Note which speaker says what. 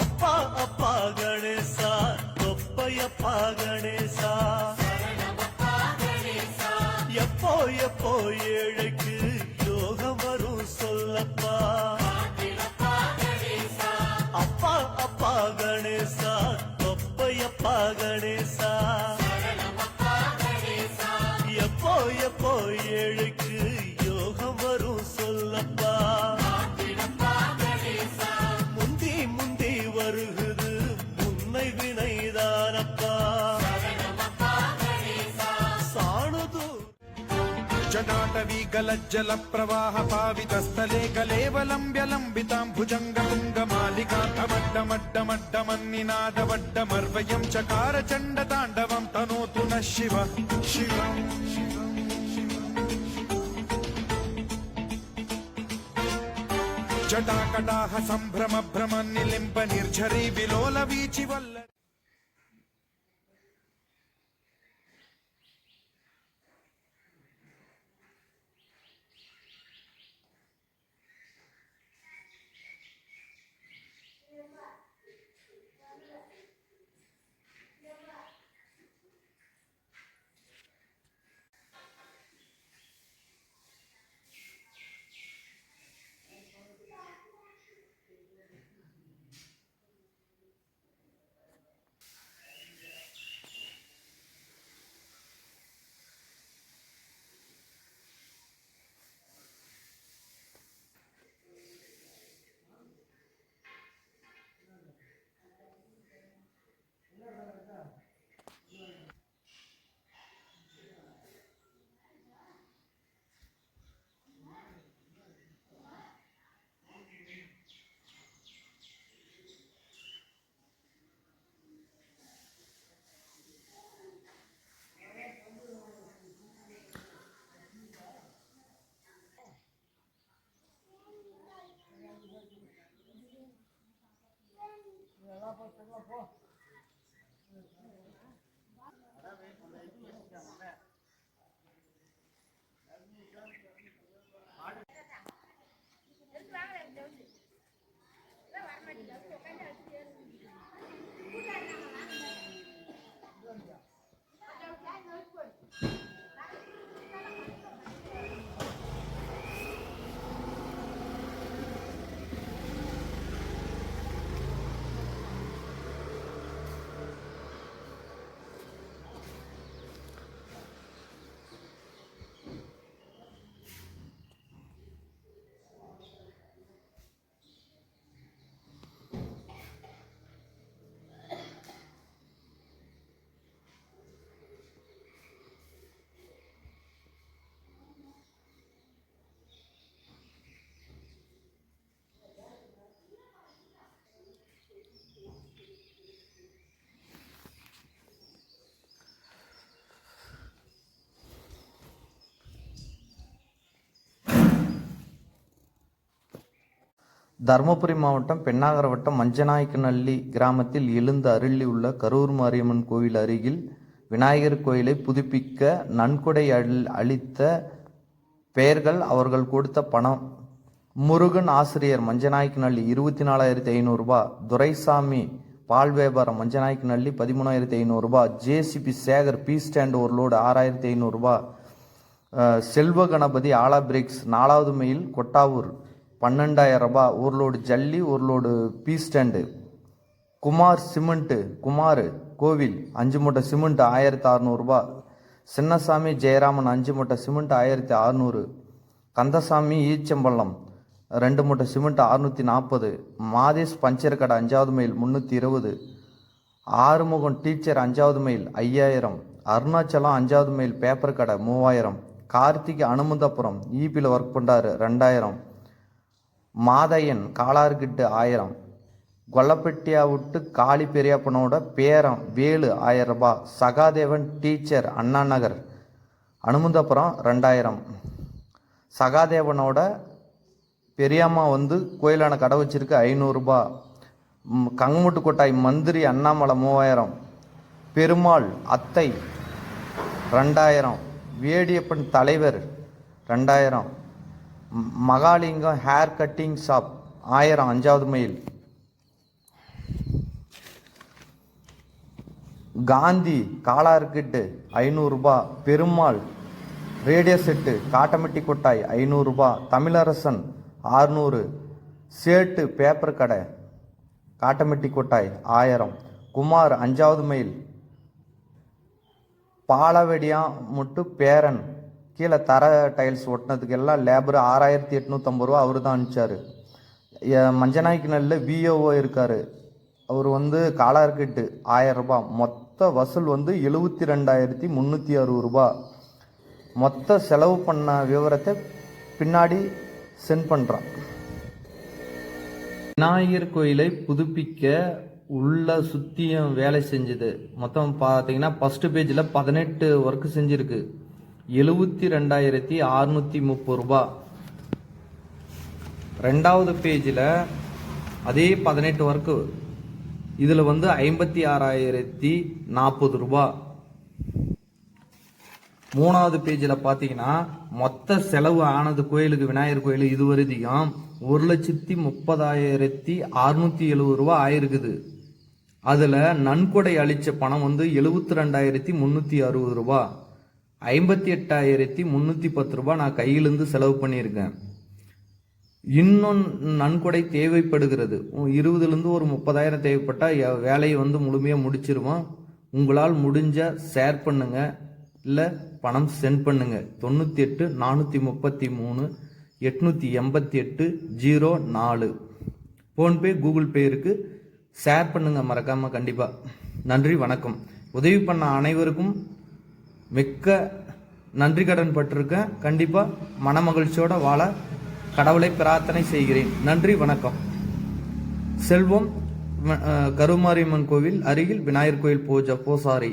Speaker 1: அப்பா அப்பா கணேசா. தொப்பையப்பா கணேசா. எப்போ எப்போ ஏழைக்கு గలజ్జల ప్రవాహ పావితస్థలే కలేవలంబ్యలంబితాంభుజంగలింగమాలికాటమడ్డమడ్డమడ్డమన్నినాదవడ్డమర్వయం చకార
Speaker 2: చండ తాండవం తనోతు న శివ. శివం జటాకటాహ సంభ్రమ భ్రమ నిలింప నిర్ఝరీ విలోల వీచి వల్ల 你的给我干
Speaker 3: தருமபுரி மாவட்டம் பெண்ணாகர வட்டம் மஞ்சநாயக்கநல்லி கிராமத்தில் எழுந்து அருளி உள்ள கரூர் மாரியம்மன் கோவில் அருகில் விநாயகர் கோயிலை புதுப்பிக்க நன்கொடை அளித்த பெயர்கள் அவர்கள் கொடுத்த பணம். முருகன் ஆசிரியர் மஞ்சநாயக்கநல்லி இருபத்தி நாலாயிரத்தி ஐநூறுரூபா துரைசாமி பால் வியாபாரம் மஞ்சநாயக்கநல்லி பதிமூணாயிரத்தி ஐநூறுரூபா ஜேசிபி சேகர் பி ஸ்டாண்ட் ஒரு லோடு ஆறாயிரத்தி ஐநூறுரூபா செல்வ கணபதி ஆலா பிரிக்ஸ் நாலாவது மைல் கொட்டாவூர். பன்னெண்டாயிரம் ரூபாய் ஒரு லோடு ஜல்லி ஒரு load P stand Kumar cement Kumar கோவில் அஞ்சு மூட்டை சிமெண்ட் ஆயிரத்தி அறநூறுபா சின்னசாமி ஜெயராமன் அஞ்சு மூட்டை சிமெண்ட் ஆயிரத்தி அறநூறு. கந்தசாமி ஈச்சம்பள்ளம் ரெண்டு மூட்டை சிமெண்ட் அறுநூற்றி நாற்பது. மாதேஷ் பஞ்சர் கடை அஞ்சாவது மைல் முந்நூற்றி இருபது. ஆறுமுகம் டீச்சர் அஞ்சாவது மைல் ஐயாயிரம். அருணாச்சலம் அஞ்சாவது மைல் பேப்பர் கடை மூவாயிரம். கார்த்திக் அனுமந்தபுரம் ஈபியில் ஒர்க் பண்ணுறாரு ரெண்டாயிரம். மாதையன் காலார்கிட்டு ஆயிரம். கொல்லப்பட்டியா விட்டு காளி பெரியப்பனோட பேரம் வேலு ஆயிரம் ரூபாய் சகாதேவன் டீச்சர் அண்ணா நகர் அனுமந்தபுரம் ரெண்டாயிரம். சகாதேவனோட பெரியம்மா வந்து கோயிலான கடை வச்சிருக்கு ஐநூறுரூபா கங்கமுட்டு கொட்டாய் மந்திரி அண்ணாமலை மூவாயிரம். பெருமாள் அத்தை ரெண்டாயிரம். வேடியப்பன் தலைவர் ரெண்டாயிரம். மகாலிங்கம் ஹேர் கட்டிங் ஷாப் ஆயிரம் அஞ்சாவது மைல். காந்தி காலார்கிட்டு ஐநூறுரூபா பெருமாள் ரேடியோ செட்டு காட்டமெட்டி கொட்டாய் ஐநூறுரூபா தமிழரசன் ஆறுநூறு சேட்டு பேப்பர் கடை காட்டமெட்டி கொட்டாய் ஆயிரம். குமார் அஞ்சாவது மைல். பாலவெடியா முட்டு பேரன் கீழே தர டைல்ஸ் ஒட்டினதுக்கு எல்லாம் லேபர் ஆறாயிரத்தி எட்நூற்றம்பது ரூபா அவர் தான் அனுப்பிச்சார். மஞ்சநாய்க்கு நல்ல விஓஓ இருக்கார். அவர் வந்து காலார்கிட்டு ஆயிரம் மொத்த வசூல் வந்து எழுபத்தி ரெண்டாயிரத்தி முந்நூற்றி அறுபது ரூபாய் மொத்த செலவு பண்ண விவரத்தை பின்னாடி சென்ட் பண்ணுறான் விநாயகர் கோயிலை புதுப்பிக்க உள்ள சுத்தியும் வேலை செஞ்சது. மொத்தம் பார்த்தீங்கன்னா ஃபஸ்ட்டு பேஜில் பதினெட்டு ஒர்க் செஞ்சுருக்கு. எழுபத்தி ரெண்டாயிரத்தி அறுநூத்தி முப்பது ரூபா. ரெண்டாவது பேஜில் அதே பதினெட்டு ஒர்க்கு இதில் வந்து ஐம்பத்தி ஆறாயிரத்தி நாற்பது ரூபா. மூணாவது பேஜில் பார்த்தீங்கன்னா மொத்த செலவு ஆனது கோயிலுக்கு விநாயகர் கோயில் இதுவரைக்கும் ஒரு லட்சத்தி முப்பதாயிரத்தி அறுநூத்தி எழுபது ரூபா ஆயிருக்குது. அதில் நன்கொடை அளித்த பணம் வந்து எழுபத்தி ரெண்டாயிரத்தி முந்நூற்றி அறுபது ரூபா. ஐம்பத்தி எட்டாயிரத்தி முந்நூற்றி பத்து ரூபா நான் கையிலேருந்து செலவு பண்ணியிருக்கேன். இன்னும் நன்கொடை தேவைப்படுகிறது. இருபதுலேருந்து ஒரு முப்பதாயிரம் தேவைப்பட்டால் வேலையை வந்து முழுமையாக முடிச்சிருவோம். உங்களால் முடிஞ்சால் ஷேர் பண்ணுங்கள் இல்லை பணம் சென்ட் பண்ணுங்கள் தொண்ணூற்றி எட்டு நானூற்றி முப்பத்தி மூணு எட்நூற்றி எண்பத்தி எட்டு ஜீரோ நாலு. ஃபோன்பே கூகுள் பே இருக்குது ஷேர் பண்ணுங்கள் மறக்காமல் கண்டிப்பாக நன்றி வணக்கம். உதவி பண்ண அனைவருக்கும் மிக்க நன்றி கடன் பட்டிருக்கேன் கண்டிப்பாக மனமகிழ்ச்சியோட வாழ கடவுளை பிரார்த்தனை செய்கிறேன். நன்றி வணக்கம். செல்வம் கருமாரியம்மன் கோவில் அருகில் விநாயகர் கோயில் பூஜை பூசாரி.